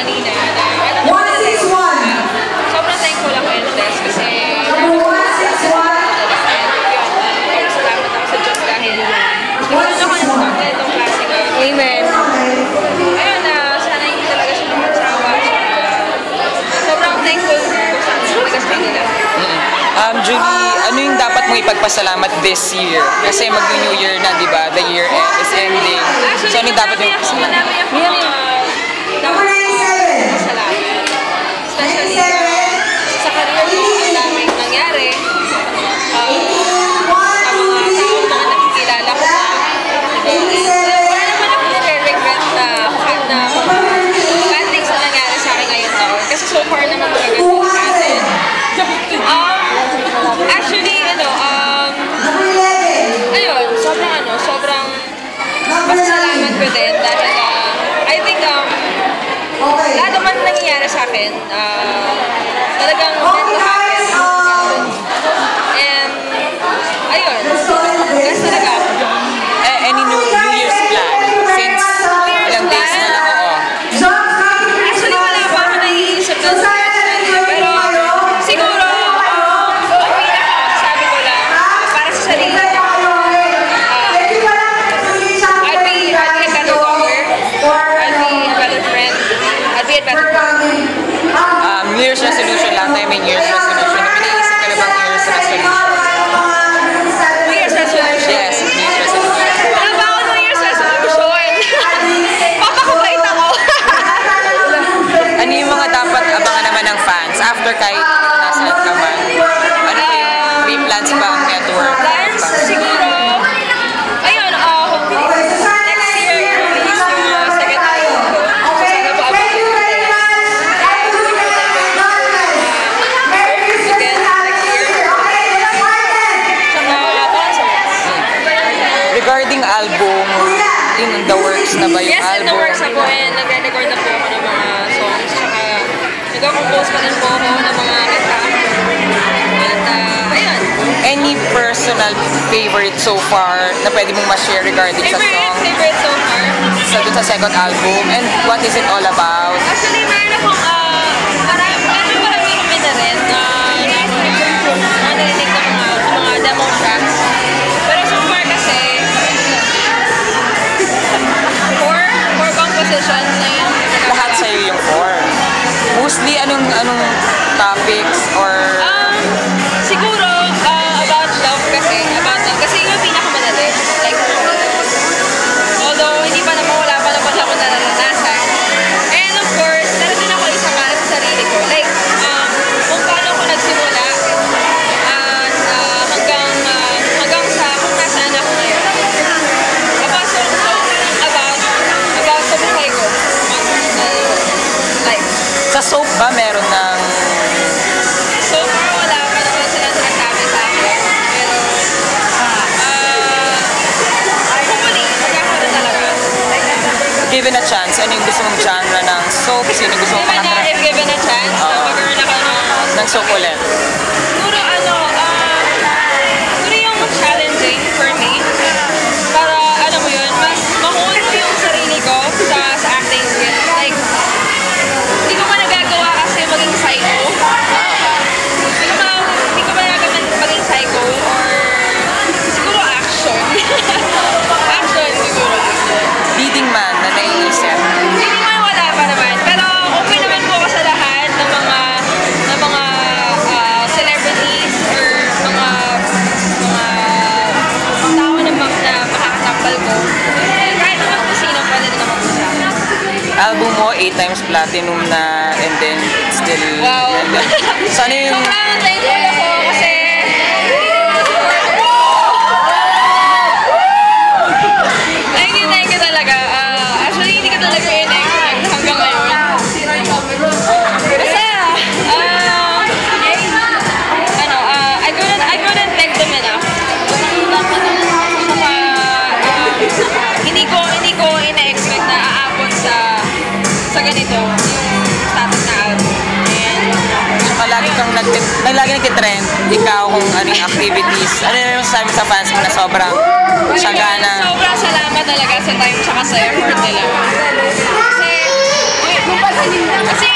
kanina na rin, uh, sobrang thankful ako in this kasi salamat ako sa Diyos dahil Iwan ako ng mga ganitong klase ka. Amen. Ayun na, sana hindi talaga siya magsawa. Sobrang thankful ko sa talaga sa kanila. Um, Julie, ano yung dapat mong ipagpasalamat this year? Kasi mag-New Year na, di ba? The year is ending. So, ano yung dapat mong ipagpasalamat? marami ako mga so far naman atin. Um, actually, ano, um, ayun, sobrang ano, sobrang pasalamat ko din dahil uh, I think um, lahat naman nangyayari sa akin, uh, talagang album, in the works na ba yung Yes, in album? the works na po and nagre-record na po ako ng mga songs. Tsaka, nag-compose pa din po ako ng mga kanta. At, uh, ayun. Any personal favorite so far na pwede mong ma-share regarding sa Favorite, song? favorite so far. Sa dun sa second album? And what is it all about? Compositions na yun. Lahat sa'yo yung four. Mostly, anong anong topics or sa soap ba meron ng So far, wala pa naman sila sinasabi sa akin. Pero, ah, hopefully, magkakaroon talaga. given a chance? Ano yung gusto mong genre ng soap? Sino yung gusto mong Given na, if given a chance, na Oo. magkaroon ako ng, ng soap ulit? 8 times platinum na and then it's still... Wow. So ano yung... Trent, ikaw kung ano yung activities, ano yung masasabi sa fans mo na sobrang tsaga na? Sobrang salamat talaga sa time tsaka sa effort nila. Kasi, kasi